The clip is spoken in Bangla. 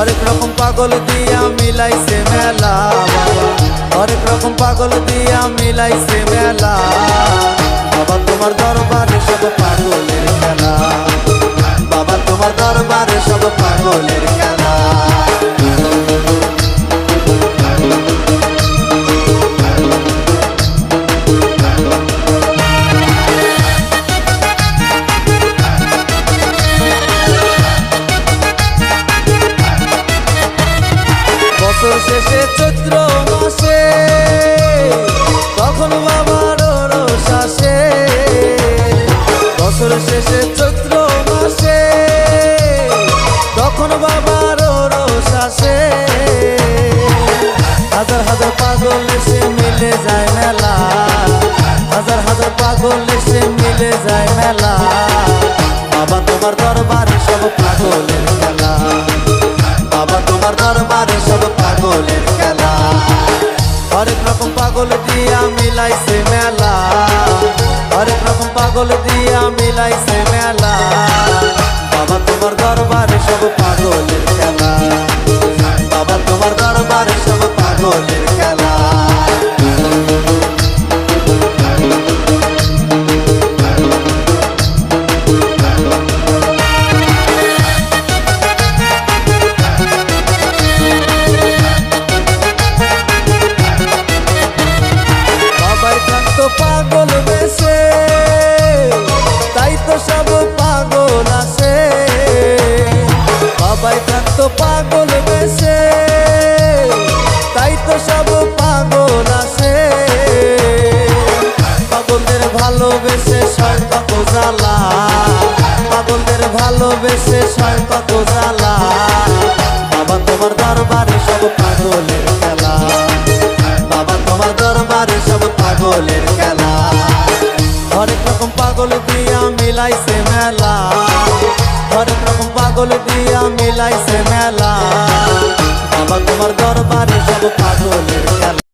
হরেক রকম পাগল দিয়া মিলাইছে মেলা বাবা। হরেক রকম পাগল দিয়া মিলাইছে মেলা। মিলে যায় মেলা। হাজার হাজার পাগল এসে মিলে যায় মেলা। বাবা, তোমার দরবারে সব পাগলের খেলা। বাবা, তোমার দরবারে সব পাগলের খেলা। হরেক রকম পাগল দিয়া মিলাইছে মেলা। হরেক রকম পাগল দিয়া মিলাইছে মেলা। বাবা, তোমার দরবারে সব পাগলের ভালোবেসে সয় কত জ্বালা। পাগলদের ভালোবেসে সয় কত জ্বালা। বাবা তোমার দরবারে সব পাগলের খেলা। বাবা তোমার দরবারে সব পাগলের খেলা। হরেক রকম পাগল দিয়া মিলাইছে মেলা। হরেক রকম পাগল দিয়া মিলাইছে মেলা। বাবা তোমার দরবারে সব পাগলের খেলা।